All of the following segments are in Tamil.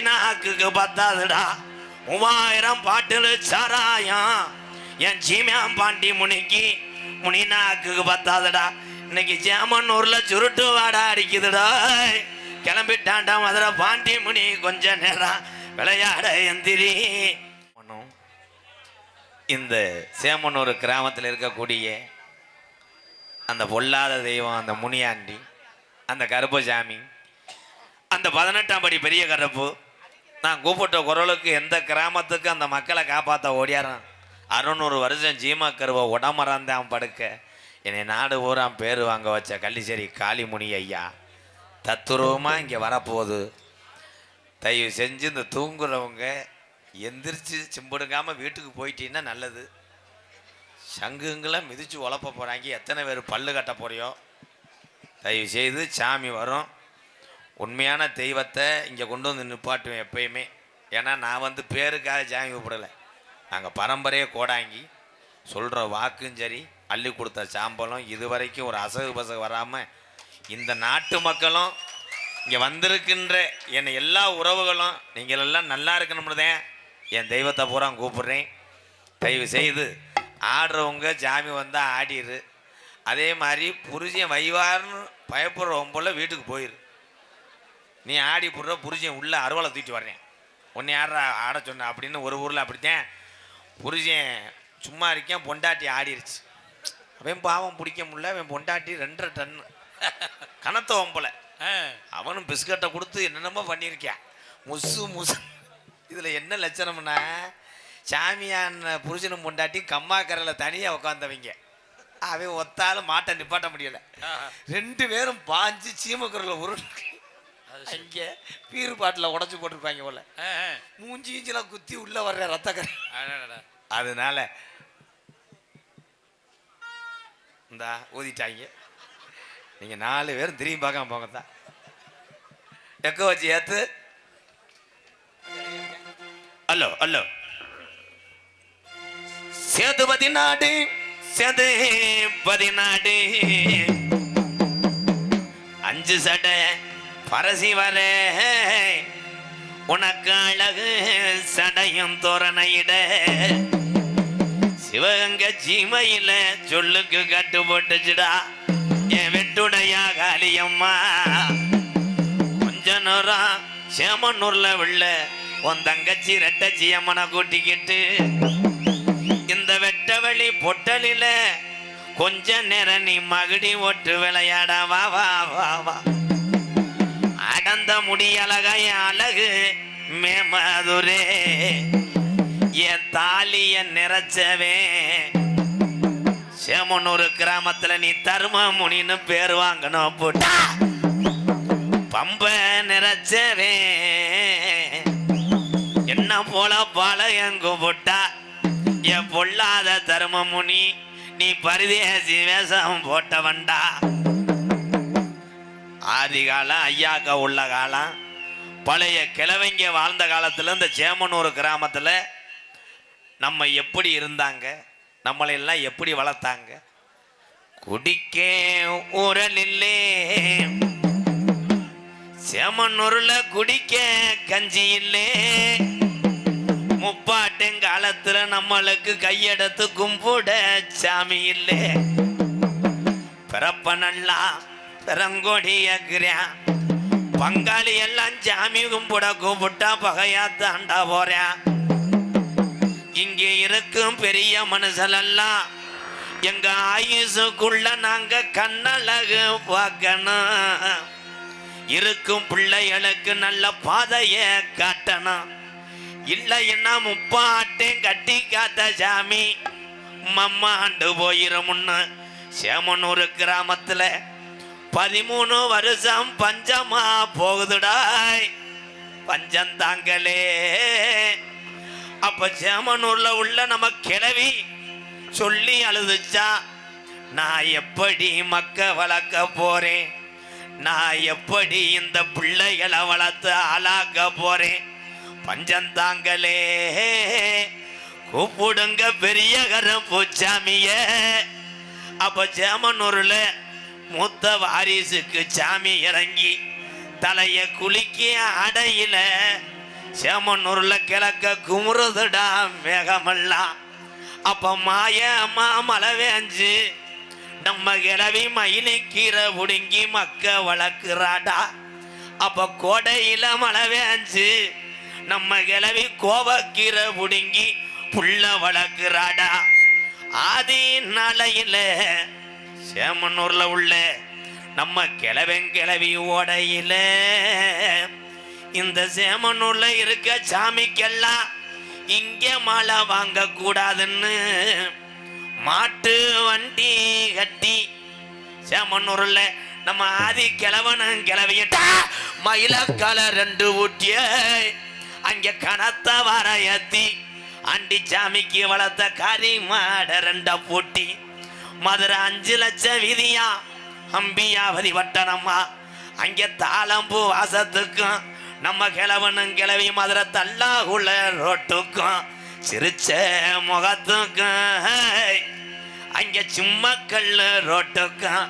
நாக்குக்கு பத்தாதுடா மூவாயிரம் பாட்டில் சாராயம் என் சீமியாம் பாண்டி முனிக்கு முனிநாக்குக்கு பத்தாதுடா இன்னைக்கு சேமன்னூர்ல சுருட்டு வாடா அடிக்குதுடா. கிளம்பிட்டாண்டா மதுரை பாண்டி முனி கொஞ்ச நேரம் விளையாட எந்திரி. இந்த சேமனூர் கிராமத்தில் இருக்கக்கூடிய அந்த பொல்லாத தெய்வம் அந்த முனியாண்டி அந்த கருப்பசாமி அந்த பதினெட்டாம் படி பெரிய கருப்பு நான் கூப்பிட்ட குரலுக்கு எந்த கிராமத்துக்கு அந்த மக்களை காப்பாற்ற ஓடியாரான்? அறுநூறு வருஷம் ஜீமா கருவை உடமறந்தான் படுக்க. என்னை நாடு பூரா பேர் வாங்க வச்ச கள்ளிச்சேரி காளிமுனி ஐயா. தத்துருவமாக இங்கே வரப்போகுது. தயவு செஞ்சு இந்த தூங்குறவங்க எந்திரிச்சு சிம்பிடுங்காமல் வீட்டுக்கு போயிட்டீங்கன்னா நல்லது. சங்குங்களை மிதித்து உழப்ப போகிறாங்க எத்தனை பேர் பல்லு கட்ட போறியோ? தயவு செய்து சாமி வரும். உண்மையான தெய்வத்தை இங்கே கொண்டு வந்து நிப்பாட்டுவேன் எப்பயுமே. ஏன்னா நான் வந்து பேருக்காக சாமி கூப்பிடலை. நாங்கள் பரம்பரையை கோடாங்கி சொல்கிற வாக்கும் சரி அள்ளி கொடுத்த சாம்பலும் இது வரைக்கும் ஒரு அசகு பசகு வராமல் இந்த நாட்டு மக்களும் இங்கே வந்திருக்கின்ற என் எல்லா உறவுகளும் நீங்கள் எல்லாம் நல்லா இருக்கணும்னு தான் என் தெய்வத்தை பூரா கூப்பிட்றேன். தயவு செய்து ஆடுறவங்க ஜாமி வந்தால் ஆடிரு. அதே மாதிரி புருஷன் வைவார்னு பயப்படுறவங்க போல் வீட்டுக்கு போயிரு. நீ ஆடி போடுற புருஷன் உள்ள அருவாளை தூக்கிட்டு வர்றேன். உன்னை யாரா ஆட சொன்ன அப்படின்னு ஒரு ஊரில் அப்படித்தான் புருஷன் சும்மா இருக்கேன் பொண்டாட்டி ஆடிருச்சு. அவன் பாவம் பிடிக்க முடியல அவன் பொண்டாட்டி ரெண்டரை டன்னு கனத்தவன் போல அவனும் பிஸ்கட்டை கொடுத்து என்னென்னமோ பண்ணியிருக்கான். முசு முசு. இதில் என்ன லட்சணம்னா சாமியான புருஷனும் பொண்டாட்டி கம்மாக்கரையில் தனியாக உட்காந்தவங்க அவன் ஒத்தாலும் மாட்டை நிப்பாட்ட முடியல. ரெண்டு பேரும் பாஞ்சு சீமக்குரல உருண்டு அங்கே பீரு பாட்டில் உடச்சி போட்டிருப்பாங்க போல. மூஞ்சி ஈஞ்செல்லாம் குத்தி உள்ள வர்ற ரத்தக்கரை. அதனால இந்தா ஊதிட்டாங்க. நீங்க நாலு பேரும் திரும்பி பார்க்காம போங்க தான் எக்க வச்சு ஏத்து. Hello hello. சேதுபதி நாடு சேதுபதி நாடு அஞ்சு சடை. பரசிவரே உனக்கு அழகு சடையும் தோரணையிட. சிவகங்க சீமையில சொல்லுக்கு கட்டு போட்டுச்சுடா என் வெட்டுடையா காளியம்மா கொஞ்ச நேரம் சேமனூர்ல உள்ள உன் தங்கச்சி ரெட்டச்சி அம்மனை கூட்டிக்கிட்டு இந்த வெட்டவழி பொட்டலில கொஞ்ச நேரம் நீ மகிடி ஓட்டு விளையாட வா வா வா வா. முடி அழகாய அழகு மேமதுரே. என் தாலிய நிறைச்சவே. சேமனூர் கிராமத்துல நீ தரும முனின்னு பேர் வாங்கணும் போட்டா. பம்ப நிறைச்சவே. என்ன போல பாளையங்கு போட்டா. என் பொல்லாத தரும முனி நீ பரிதேசி வேஷம் போட்டவன்டா. ஆதி காலம் ஐயாக்கா உள்ள காலம் பழைய கிழவங்க வாழ்ந்த காலத்தில் இந்த சேமனூர் கிராமத்தில் நம்ம எப்படி இருந்தாங்க நம்மளை எல்லாம் எப்படி வளர்த்தாங்க? குடிக்க உரலில்லே சேமனூரில் குடிக்க கஞ்சி இல்லே முப்பாட்டுங்காலத்தில் நம்மளுக்கு கையெடுத்து கும்பிட சாமி இல்லை பிறப்ப நல்லா பெரங்கொடியாக்குறேன் பங்காளி எல்லாம் சாமி கும்பிட கூப்பிட்டா பகையா தாண்டா போறேன் இங்கே இருக்கும் பெரிய மனுஷலெல்லாம் எங்க ஆயுசுக்குள்ள நாங்க கண்ணழகு பார்க்கணும். இருக்கும் பிள்ளைகளுக்கு நல்ல பாதைய காட்டணும். இல்லைன்னா முப்பாட்டையும் கட்டி காத்த சாமி மம்மாண்டு போயிருமுன்னு சேமனூர் கிராமத்துல பதிமூணு வருஷம் பஞ்சமா போகுதுடாய். பஞ்சம் தாங்களே. அப்ப சேமனூர்ல உள்ள நம்ம கிளவி சொல்லி அழுதுச்சா நான் எப்படி மக்க வளர்க்க போறேன்? நான் எப்படி இந்த பிள்ளைகளை வளர்த்து ஆளாக்க போறேன்? பஞ்சந்தாங்களே கூப்பிடுங்க பெரிய கரும்பூச்சாமிய அப்ப சேமனூர்ல மூத்த வாரிசுக்கு சாமி இறங்கி தலைய குலுக்கிய அடையில சேமனூர்ல கிழக்க குமுறுதுடா மேகமெல்லாம் அப்ப மாய அம்மா மழை வேஞ்சு நம்ம கிளவி மயிலை கீரை புடுங்கி மக்க வளர்க்குறாடா. அப்ப கோடையில மழை வேஞ்சு நம்ம கிளவி கோவக்கீரை புடுங்கி புள்ள வளர்க்குறாடா. ஆதி நாளையில சேமனூர்ல உள்ள நம்ம கிழவன் கிளவி ஓடையில இந்த சேமனூர்ல இருக்க சாமிக்கெல்லாம் இங்கே மழை வாங்க கூடாதுன்னு மாட்டு வண்டி கட்டி சேமனூர்ல நம்ம ஆதி கிழவனும் கிளவியட்டா மயிலக்கால ரெண்டு ஊட்டிய அங்க கனத்த வர ஏத்தி அண்டி சாமிக்கு வளர்த்த கறி மாட ரெண்ட பூட்டி. மதுரை அஞ்சு லட்சம் விதியா? அம்பியாவதி வட்டனம்மா அங்கே தாளம்பூ வாசத்துக்கும் நம்ம கிழவனும் கிழவி மதுரை தல்லாகுள்ள ரோட்டுக்கும் சிரிச்ச முகத்துக்கும் அங்கே சும்மா கல்லு ரோட்டுக்கும்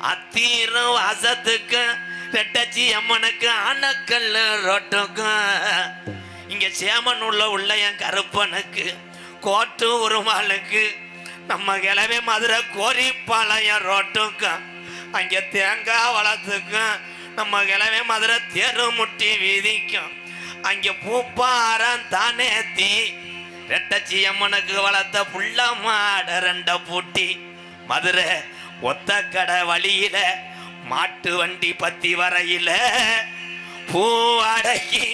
அத்தீரும் வாசத்துக்கும் ரெட்டச்சி அம்மனுக்கு அணக்கல்லு ரோட்டுக்கும். சேமன் உள்ளே உள்ள என் கருப்பனுக்கு கோட்டு உருமாளுக்கு நம்ம கிளவி மதுரை கோரிப்பாளையம் ரோட்டுக்கும் அங்கே தேங்காய் வளத்துக்கும் நம்ம கிளவி மதுரை தெரு முட்டி வீதிக்கும். அங்கே பூப்பாரம் தானேத்தி ரெட்டச்சி அம்மனுக்கு வளர்த்த புள்ள மாட ரெண்ட பூட்டி. மதுரை ஒத்த கடை வழியில மாட்டு வண்டி பத்தி வரையில பூ அடக்கி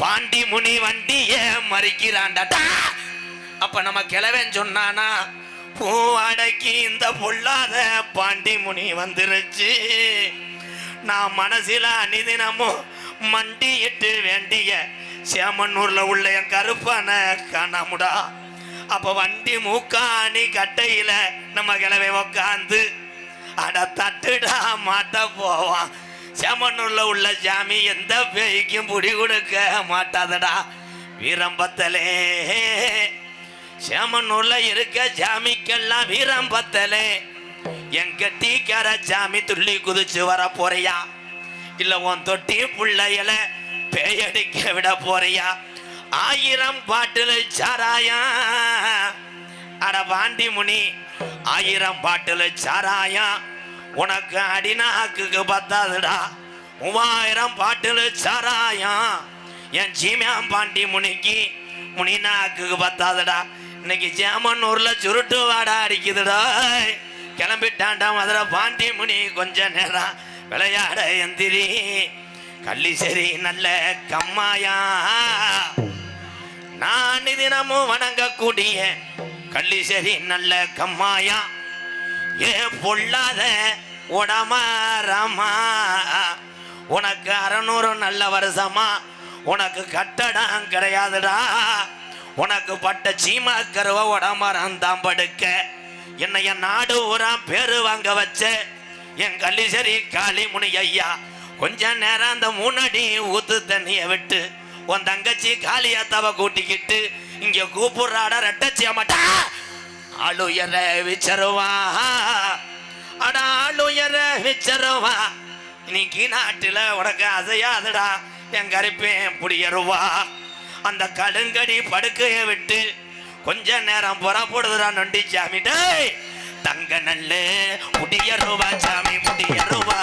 பாண்டி முனி வண்டிய மறிக்கிறான்டா. அப்ப நம்ம கிளவன் சொன்னானா பூ அடக்கி இந்த பொல்லாத பாண்டி முனி வந்துருச்சு. நான் மனசில அனிதினமும் மண்டியிட்டு வேண்டிய சேமன்னூரில் உள்ள என் கருப்பான காணாமுடா அப்ப வண்டி மூக்காணி கட்டையில நம்ம கிளவை உக்காந்து அட தட்டுடா மாட்ட போவான். சேமனூர்ல உள்ள சாமி எந்த பேய்க்கும் புடி கொடுக்க மாட்டாதடா. வீரம்பத்தலே. சேமனூர்ல இருக்க சாமிக்கெல்லாம் வீரம்பத்தலே எங்க டீக்கார சாமி துள்ளி குதிச்சு வர போறியா? இல்ல உன் தொட்டி புள்ளையில பேயடிக்க விட போறியா? ஆயிரம் பாட்டில் சாராயா? அட பாண்டி முனி ஆயிரம் பாட்டில் சாராயா? உனக்கு அடிநாக்குக்கு பத்தாதுடா. மூவாயிரம் பாட்டில் சாராயா? என் சீமியாம் பாண்டி முனிக்கு முனிநாக்குக்கு பத்தாதுடா. இன்னைக்கு சேமன்னூர்ல சுருட்டு வாடா அடிக்குதுடா. கிளம்பிட்டான்டா மதுரை பாண்டி முனி கொஞ்ச நேரம் விளையாட எந்திரி. கள்ளி சரி நல்ல கம்மாயா. நான் தினமும் வணங்கக்கூடிய கள்ளி சரி நல்ல கம்மாயா. ஏ பொல்லாத உடமாரமா உனக்கு அறநூறு நல்ல வருஷமா. உனக்கு கட்டடம் கிடையாதுடா. உனக்கு பட்ட சீமா கருவ உடம்பரம் தான் படுக்க. என்னை என் நாடு ஊரா பேரு வாங்க வச்ச. என் கல்லிசரி காளிமுனி ஐயா கொஞ்ச நேரம் அந்த முன்னாடி ஊத்து தண்ணிய விட்டு உன் தங்கச்சி காளியாத்தாவை கூட்டிக்கிட்டு இங்க கூப்பிடுறாட ரெட்டச்சி அம்மாட்டா ஆளுயர விச்சருவா. அட ஆளுயர விச்சருவா. இன்னைக்கு நாட்டுல உனக்கு அசையாதடா. என் கருப்பேன் புடியருவா. அந்த கடுங்கடி படுக்கையை விட்டு கொஞ்ச நேரம் புறப்படுதுடா நொண்டி சாமி. டேய் தங்க நல்ல முடியருவா சாமி முடிய ரூபா.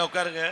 மேலே உட்காருங்க.